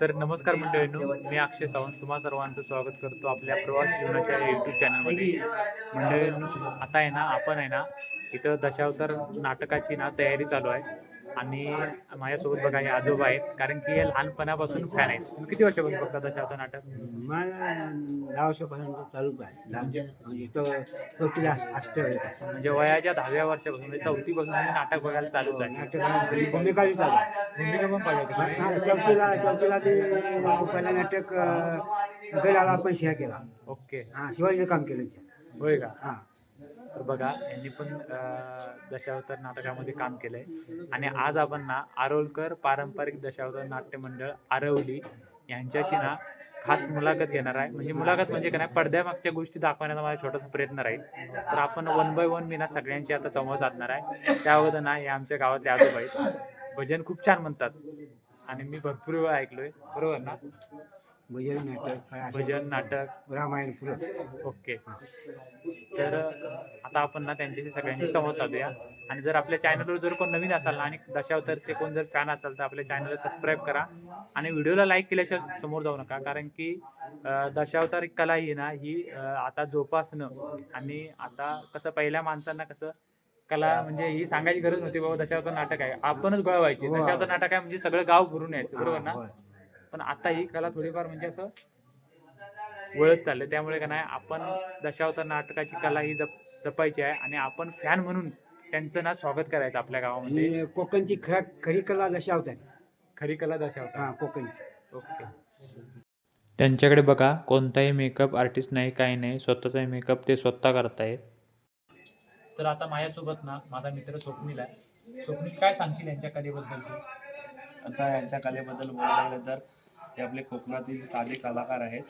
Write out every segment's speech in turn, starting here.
तर नमस्कार मंडळींनो मी अक्षय सावंत. तुम्हा सर्वांचं स्वागत करतो आपल्या प्रवास जीवनाच्या युट्यूब चॅनलमध्ये मंडळींनो आता आहे ना आपण आहे ना इथं दशावतार नाटकाची ना तयारी चालू आहे. आणि माझ्यासोबत बघा हे आजोबा आहेत कारण की हे लहानपणापासून फॅन आहेत. तुम्ही किती वर्षापासून बघता दशावतार नाटक? मला दहा वर्षापर्यंत चालूच आहे. लहान म्हणजे तो चौथीला असते म्हणजे वयाच्या दहाव्या वर्षापासून म्हणजे चौथीपासून तुम्ही नाटक बघायला चालूच आहे. नाटक भूमिकाही चालू आहे. भूमिका पण पाहिजे हा, चौथीला चौथीला बी पहिला नाटक अं, गडाला आपण शेअर केला. ओके. हा शिवाजीचं काम केलं. होय का? हा. तर बघा यांनी पण दशावतार नाटकामध्ये काम केलंय. आणि आज आपण ना आरोलकर पारंपरिक दशावतार नाट्य मंडळ आरवली यांच्याशी ना खास मुलाखत घेणार आहे. म्हणजे मुलाखत म्हणजे काय नाही, पडद्यामागच्या गोष्टी दाखवण्याचा माझा छोटासा प्रयत्न राहील. तर आपण वन बाय वन मी ना सगळ्यांशी आता संवाद साधणार आहे. त्या अगोदर ना हे आमच्या गावातले आजोबा आहेत. भजन खूप छान म्हणतात. आणि मी भरपूर वेळा ऐकलोय. बरोबर ना? भजन नाटक काय भजन नाटक. रामायण ओके. तर आता आपण ना त्यांच्याशी सगळ्यांशी संवाद साधूया. आणि जर आपल्या चॅनलवर जर कोण नवीन असाल ना आणि दशावतारचे कोण जर फॅन असाल तर आपल्या चॅनलला सबस्क्राईब करा. आणि व्हिडिओला लाईक केल्याशिवाय समोर जाऊ नका. कारण की अं, दशावतार कला ही ना ही अं, आता जोपासणं आणि आता कसं पहिल्या माणसांना कसं कला म्हणजे ही सांगायची गरज नव्हती बाबा दशावतार नाटक आहे. आपणच गोळवायचे हो. दशावतार नाटक आहे म्हणजे सगळं गाव भरून यायचं. बरोबर ना? होय. पण आता ही कला थोडीफार म्हणजे असं वळत चाललंय त्यामुळे का नाही आपण दशावतार नाटकाची कला ही जप जपायची आहे आणि आपण फॅन म्हणून त्यांचं ना स्वागत करायचं आपल्या गावामध्ये. आणि कोकणची खरा खरी कला दशा होत खरी कला दशावतार. हा कोकणची. ओके. त्यांच्याकडे बघा कोणताही मेकअप आर्टिस्ट नाही काही नाही स्वतःचा मेकअप ते स्वतः करतायत. तर आता माझ्यासोबत ना माझा मित्र स्वप्नील आहे. स्वप्नील काय सांगशील यांच्या कलेबद्दल तू? आता यांच्या कलेबद्दल बोलायला गेलं तर हे आपले कोकणातील साधे कलाकार आहेत.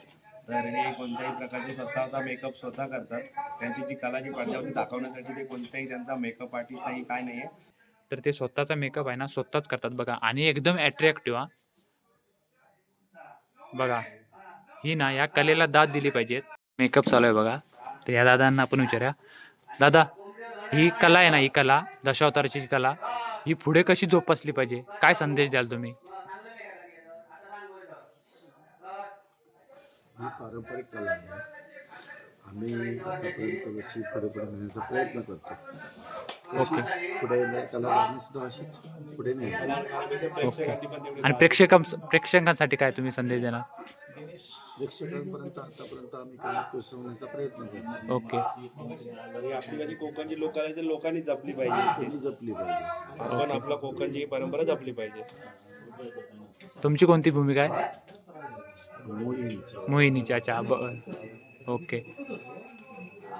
तर हे कोणत्याही प्रकारचे स्वतःचा मेकअप स्वतः करतात. त्यांची जी कला जी पडद्यावरती दाखवण्यासाठी ते कोणत्याही त्यांचा मेकअप आर्टिस्ट नाही काय नाही आहे तर ते स्वतःचा मेकअप आहे ना स्वतःच करतात बघा. आणि एकदम अट्रॅक्टिव्ह बघा ही ना या कलेला दाद दिली पाहिजेत. मेकअप चालू आहे बघा. तर या दादांना आपण विचारूया. दादा ही कला आहे ना ही कला दशावताराची कला ही पुढे कशी जोपासली पाहिजे? काय संदेश द्याल तुम्ही? ही पारंपरिक कला आहे. आम्ही आतापर्यंत जशी पुढे पुढे नेण्याचा प्रयत्न करतो तशीच पुढे येणाऱ्या कलाकारांनी सुद्धा अशीच पुढे नेली. ओके. आणि प्रेक्षकां प्रेक्षकांसाठी काय तुम्ही संदेश देणार? प्रेक्षकांपर्यंत आतापर्यंत आम्ही कला पोचवण्याचा प्रयत्न करतो. ओके. आणि आपली कशी कोकणची लोक आली तर लोकांनी जपली पाहिजे. त्यांनी जपली पाहिजे. आपण आपला कोकणची ही परंपरा जपली पाहिजे. तुमची कोणती भूमिका आहे? मोहीमच्या मोहिनीची अच्छा ब ओके.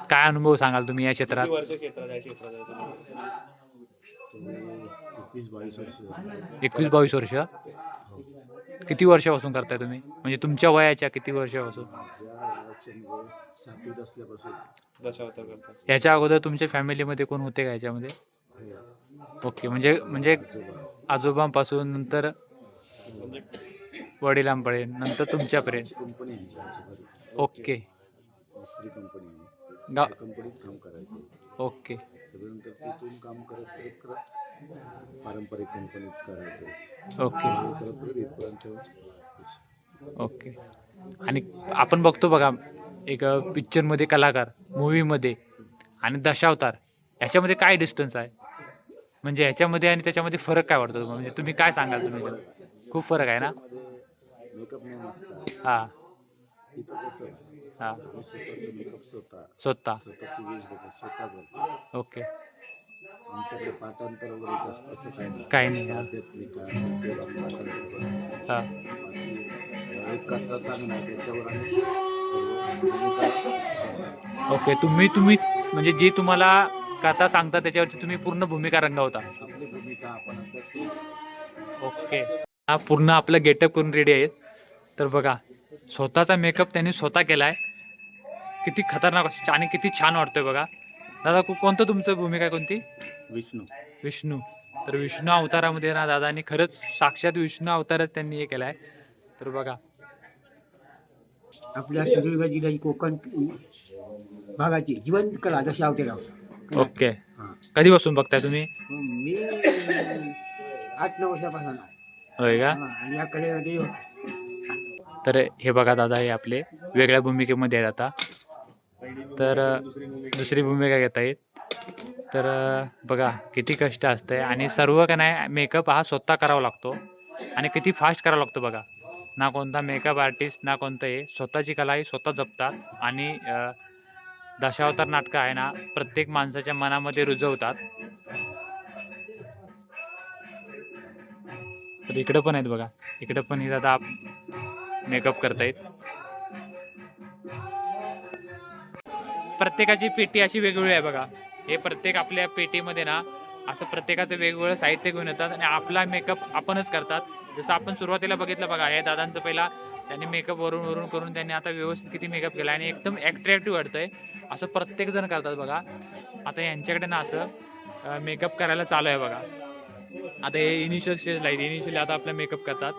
काय अनुभव सांगाल तुम्ही या क्षेत्रात? किती वर्ष क्षेत्रात आहे क्षेत्रात आहे तुम्ही? तुम्ही एकवीस बावीस वर्ष झाली. एकवीस बावीस वर्ष. किती वर्षापासून करताय तुम्ही? म्हणजे तुमच्या वयाच्या किती वर्षापासून? माझ्या वयाचे सातवीत असल्यापासून दशावतार करतात याच्या अगोदर तुमच्या फॅमिलीमध्ये कोण होते का याच्यामध्ये? हे ओके म्हणजे म्हणजे आजोबा आजोबांपासून नंतर वडिलांपर्यंत नंतर तुमच्यापर्यंत? कंपनी आहे ओके. मिस्त्री कंपनी आहे गा त्या कंपनीत काम करायचं. ओके. त्याच्यानंतर तिथून काम करत करत करत पारंपरिक कंपनीत करायचं. ओके. ओके. आणि आपण बघतो बघा एक पिक्चरमध्ये कलाकार मूवीमध्ये आणि दशावतार याच्यामध्ये काय डिस्टन्स आहे? म्हणजे ह्याच्यामध्ये आणि त्याच्यामध्ये फरक काय वाटतो? म्हणजे तुम्ही काय सांगाल तुम्ही? खूप फरक आहे ना? हां. हां. स्वतः. ओके. आमच्याकडे पाठांतर वगैरे येत असतं असं काही नसतं. काही नाही, हा. आध्यात्मिक काय असेल ते आम्ही पाठांतर करतो हां. बाकी एक कथा सांगणार त्याच्यावर आम्ही सर्व भूमिका ओके तुम्ही तुम्ही म्हणजे जी तुम्हाला कथा सांगता त्याच्यावरची तुम्ही पूर्ण भूमिका रंगवता. आपली भूमिका आपण अभ्यास करू. ओके. हा पूर्ण आपलं गेटअप करून रेडी आहेत. तर बघा स्वतःचा मेकअप त्यांनी स्वतः केलाय. किती खतरनाक आणि किती छान वाटतोय बघा. दादा को- कोणतं तुमचं भूमिका आहे कोणती? विष्णू. विष्णू. तर विष्णू अवतारामध्ये ना दादानी खरंच साक्षात विष्णू अवतारच त्यांनी हे केलाय. तर बघा. आपल्या सिंधुदुर्ग जिल्ह्याची कोकण भागाची जिवंत कला दशा अवतारावर ओके. हा. कधीपासून बघताय तुम्ही? मी आठ नऊ वर्षापासून आहे. होय का? हा, आणि या कलेमध्ये तर हे बघा दादा हे आपले वेगळ्या भूमिकेमध्ये आहेत आता. तर दुसरी भूमिका घेता येईल. तर बघा किती कष्ट असतंय आणि सर्व का नाही मेकअप हा स्वतः करावा लागतो. आणि किती फास्ट करावा लागतो बघा. ना कोणता मेकअप आर्टिस्ट ना कोणतं हे स्वतःची कला ही स्वतः जपतात आणि दशावतार नाटकं आहे ना प्रत्येक माणसाच्या मनामध्ये रुजवतात. तर इकडं पण आहेत बघा. इकडं पण हे दादा मेकअप करतायत. प्रत्येकाची पेटी अशी वेगवेगळी आहे बघा. हे प्रत्येक आपल्या पेटीमध्ये ना असं प्रत्येकाचं वेगवेगळं साहित्य घेऊन येतात आणि आपला मेकअप आपणच करतात. जसं आपण सुरुवातीला बघितलं बघा हे दादांचं पहिला त्यांनी मेकअप वरून वरून करून त्यांनी आता व्यवस्थित किती मेकअप केला आणि एकदम ॲट्रॅक्टिव्ह वाटतंय. असं प्रत्येक जण करतात बघा. आता यांच्याकडे ना असं मेकअप करायला चालू आहे बघा. आता हे इनिशियल स्टेजला आहेत. इनिशियली आता आपला मेकअप करतात.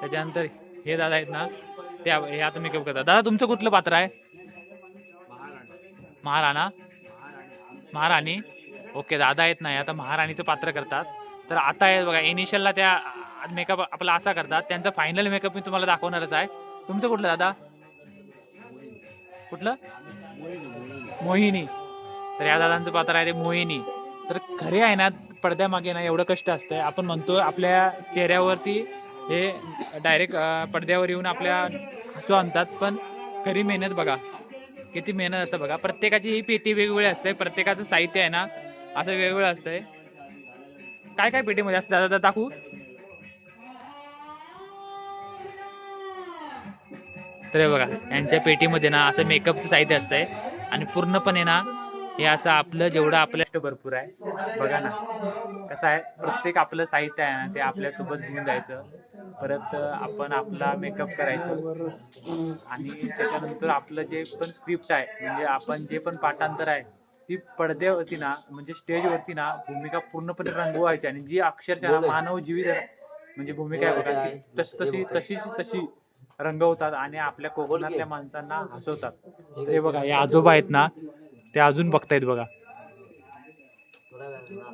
त्याच्यानंतर हे दादा आहेत ना ते हे आता मेकअप करतात. दादा तुमचं कुठलं पात्र आहे? महाराणा. महाराणी. ओके दादा येत नाही. आता महाराणीचं पात्र करतात. तर आता आहे बघा इनिशियलला त्या मेकअप आपला असा करतात. त्यांचा फायनल मेकअप मी तुम्हाला दाखवणारच आहे. तुमचं कुठलं दादा? कुठलं? मोहिनी. तर या दादांचं पात्र आहे ते मोहिनी. तर खरे आहे ना पडद्यामागे ना एवढं कष्ट असतंय. आपण म्हणतो आपल्या चेहऱ्यावरती हे डायरेक्ट पडद्यावर येऊन आपल्या हसू आणतात. पण खरी मेहनत बघा. किती मेहनत असतं बघा. प्रत्येकाची ही पेटी वेगवेगळी असते. प्रत्येकाचं साहित्य आहे ना असं वेगवेगळं असतंय. काय काय पेटीमध्ये असतं? दादा दाखवू? तर बघा यांच्या पेटीमध्ये ना असं मेकअपचं साहित्य असतंय. आणि पूर्णपणे ना हे असं आपलं जेवढं आपल्या भरपूर आहे. बघा ना कसं आहे? प्रत्येक आपलं साहित्य आहे ना ते आपल्यासोबत घेऊन जायचं. परत आपण आपला मेकअप करायचं. आणि त्याच्यानंतर आपलं जे पण स्क्रिप्ट आहे म्हणजे आपण जे पण पाठांतर आहे ती पडद्यावरती ना म्हणजे स्टेजवरती ना भूमिका पूर्णपणे रंगवायची आणि जी अक्षरशः मानव जीवित म्हणजे भूमिका आहे बघा तस तशी तशीच तशी रंगवतात आणि आपल्या कोकणातल्या माणसांना हसवतात. हे बघा हे आजोबा आहेत ना ते अजून बघतायत बघा.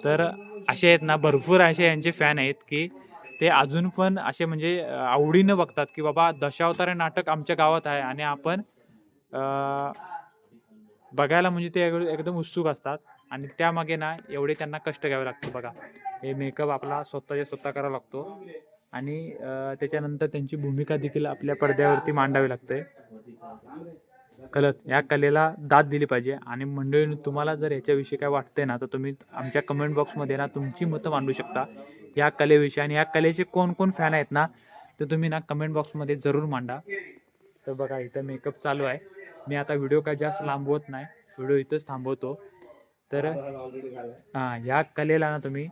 तर असे आहेत ना भरपूर असे यांचे फॅन आहेत की ते अजून पण असे म्हणजे आवडीनं बघतात की बाबा दशावतार नाटक आमच्या गावात आहे आणि आपण बघायला म्हणजे ते एकदम उत्सुक असतात. आणि त्यामागे ना एवढे त्यांना कष्ट घ्यावे लागते बघा. हे मेकअप आपला स्वतःच्या स्वतः करावा लागतो. आणि त्याच्यानंतर त्यांची भूमिका देखील आपल्या पडद्यावरती मांडावी लागते. कलच या कलेला दाद दिली पाहिजे. आणि मंडळी तुम्हाला जर याच्याविषयी काय वाटतंय ना तर तुम्ही आमच्या कमेंट बॉक्समध्ये ना तुमची मतं मांडू शकता. या कलेविषयी आणि या कलेचे कोण कोण फॅन आहेत ना तर तुम्ही ना कमेंट बॉक्समध्ये जरूर मांडा. तर बघा इथं मेकअप चालू आहे. मी आता व्हिडिओ काय जास्त लांबवत नाही. व्हिडिओ इथंच थांबवतो. तर हां या कलेला ना तुम्ही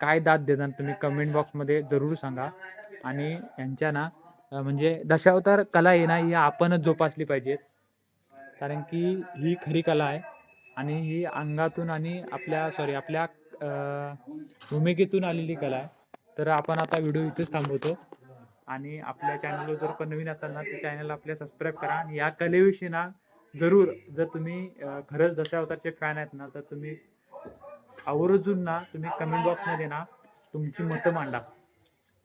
काय दाद देणार तुम्ही कमेंट बॉक्समध्ये जरूर सांगा. आणि यांच्या ना म्हणजे दशावतार कला आहे ना ही आपणच जोपासली पाहिजेत. कारण की ही खरी कला आहे. आणि ही अंगातून आणि आपल्या सॉरी आपल्या भूमिकेतून आलेली कला आहे. तर आपण आता व्हिडिओ इथेच थांबवतो. आणि आपल्या चॅनलवर जर पण नवीन असाल ना तर चॅनल आपल्या सबस्क्राईब करा. आणि या कलेविषयी ना जरूर जर तुम्ही खरंच दशावतारचे फॅन आहेत ना तर तुम्ही आवर्जून ना तुम्ही कमेंट बॉक्समध्ये ना तुमची मतं मांडा.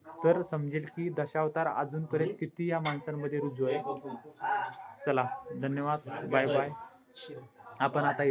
तर समजेल की दशावतार अजूनपर्यंत किती या माणसांमध्ये रुजू आहे. चला धन्यवाद. बाय बाय आपण आता